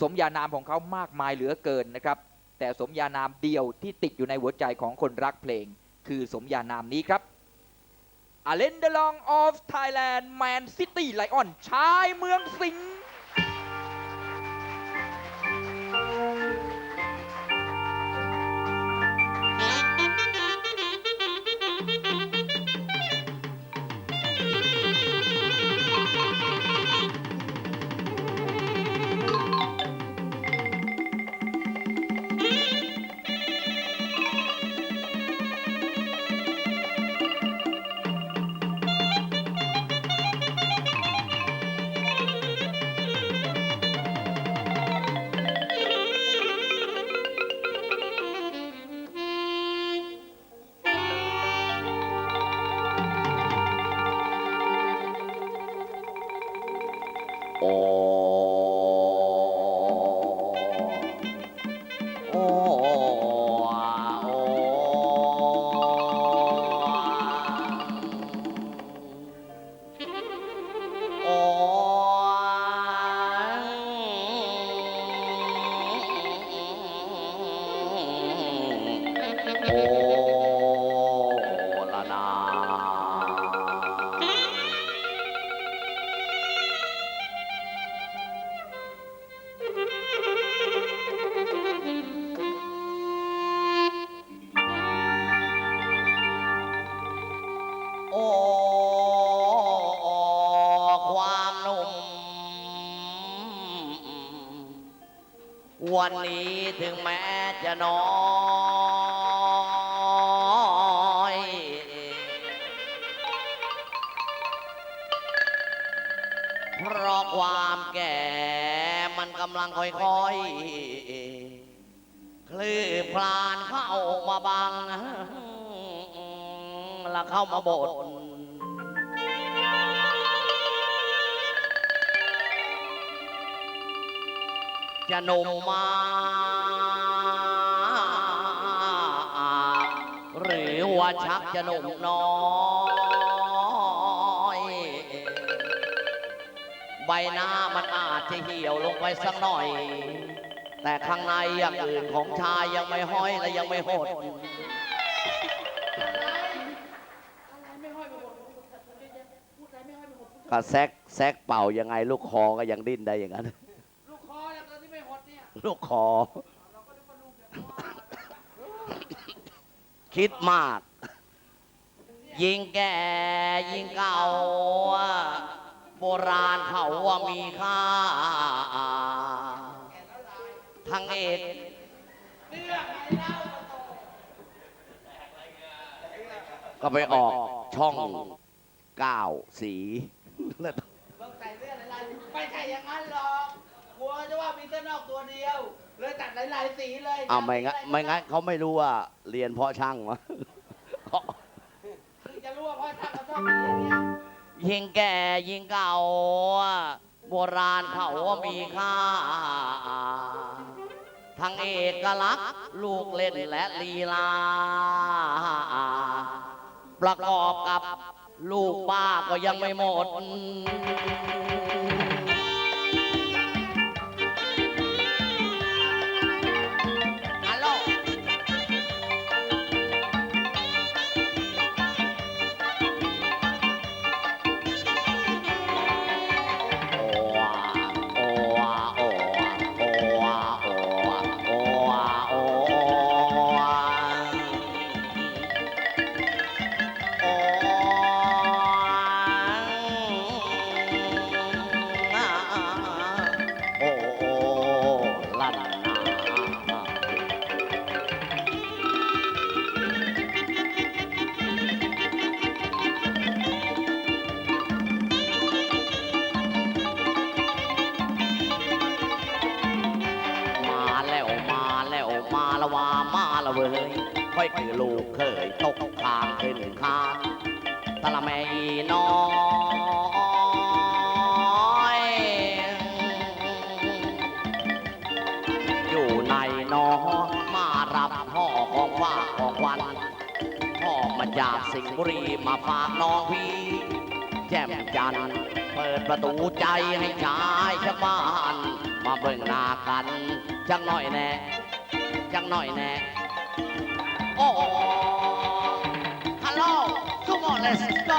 สมญานามของเขามากมายเหลือเกินนะครับ แต่สมญานามเดียวที่ติดอยู่ในหัวใจของคนรักเพลง คือสมญานามนี้ครับอเลนเดลองออฟไทยแลนด์แมนซิตี้ไลออนชายเมืองสิงห์ โอ้ความหนุ่ม วันนี้ถึงแม้จะน้อย เพราะความแก่มันกำลังค่อยๆ คลื่นพลานเข้ามาบัง ล้วเข้ามาบดจะนุ่มมาหรือว่าชักจะนุ่มน้อยใบหน้ามันอาจจะเหี่ยวลงไปสักหน่อย แต่ข้างในอย่างอื่นของชายยังไม่ห้อยและยังไม่หด ก็แซกแซกเป่ายังไง ลูกคอก็ยังดิ้นได้อย่างนั้น ลูกคอแล้วตอนที่ไม่หดเนี่ยลูกคอคิดมาก ยิงแก่ยิงเก่า โบราณเขาว่ามีค่าทั้งเอกก็ไปออกช่องเก้าสีแล้ว ต้องใส่เสื้อหลายๆ ไม่ใช่อย่างนั้นหรอกกลัวจะว่ามีเสื้อนอกตัวเดียว เลยตัดหลายๆสีเลยเอาไม่งั้นไม่งั้นเขาไม่รู้ว่าเรียนเพราะช่างวะคือจะรู้ว่าพ่อช่างเขาชอบมีอย่างเงี้ยยิงแก่ยิงเก่า โบราณเขาว่ามีค่า ทั้งเอกลักษณ์ลูกเล่นและลีลา ประกอบกับลูกป้าก็ยังไม่หมด มาลยค่อยคือลูกเคยตกทางขึ้นคานตะละแม่น้อยอยู่ในน้อมารับพ่อของฝาของวันพ่อมาจากสิงห์บุรีมาฝากน้องพี่แจ่มจันทร์เปิดประตูใจให้ชายชะบานมามาเบิ่งหน้ากันจังหน่อยแน่จังหน่อยแน่ โอ้ฮัลโหลทุกคน let's go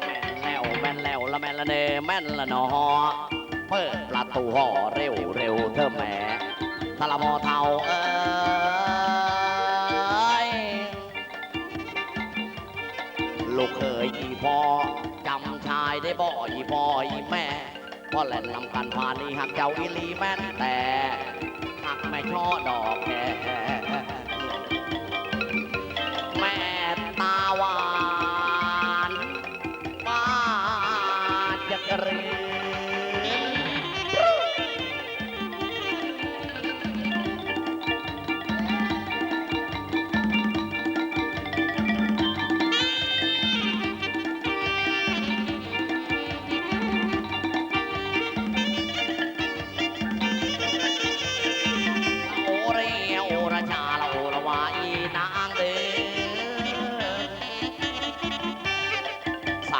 แมนแล้วแม่นแล้วละแม่นละเนแม่นละหนอเปิดประตูห่อเร็วเร็วเธอแหม่ทะละมอเทาเอ้ บ่อยบ่อยแม่พ่อแหล่นนำกันผ่านนี่หักเจ้าอีลีแม่นแต่หักไม่ช่อดอกแค่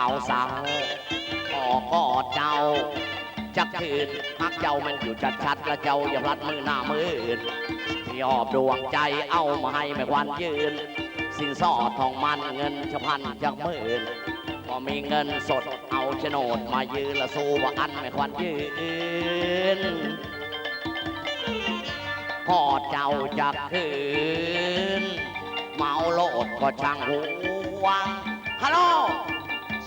าวสาวขอกอดเจ้า จักคืนพักเจ้ามันอยู่ชัดๆและเจ้าอย่าพลัดมือหน้ามืออื่นที่หอบดวงใจเอามาให้แม่ควันยืน สินสอดทองมันเงินชะพันจากหมื่นพอมีเงินสดเอาโฉนดมายืนละสู้ว่าอันแม่ควันยืนพอเจ้าจะคืนเมาโลดก็ช่างหัวฮัลโหล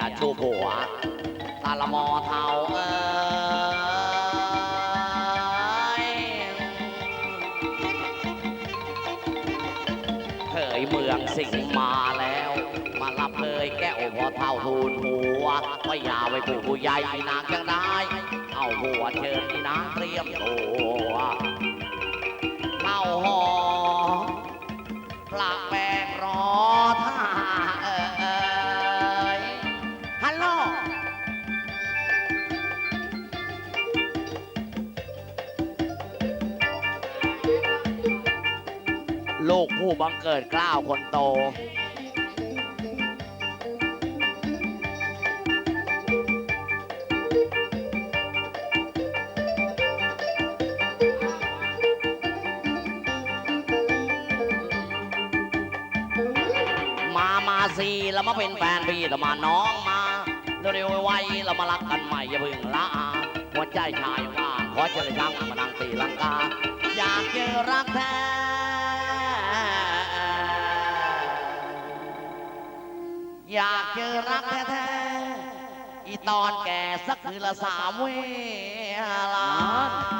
อาบ้อมละเวยชูเมียชูผัวตาละมอเทาเอ้ยเคยเมืองสิงห์มาแล้ว มารับเลยแก้วพอเท่าทูนหัวว่ายาไว้ผู้ผู้ใหญ่นางยังได้ เอาหัวเชิญนางเตรียมตัว ลูกผู้บังเกิดกล้าวคนโต มามาสิเรามาเป็นแฟนพี่แต่มาน้องมา เร็วๆไวๆเรามารักกันใหม่อย่าเพึ่งละอาหัวใจชายว่าขอเจริญช่างมานั่งตีลังกาอยากเจอรักแท้ อยากเจอรักแท้ๆอีตอนแก่สักคืนละสามเวลา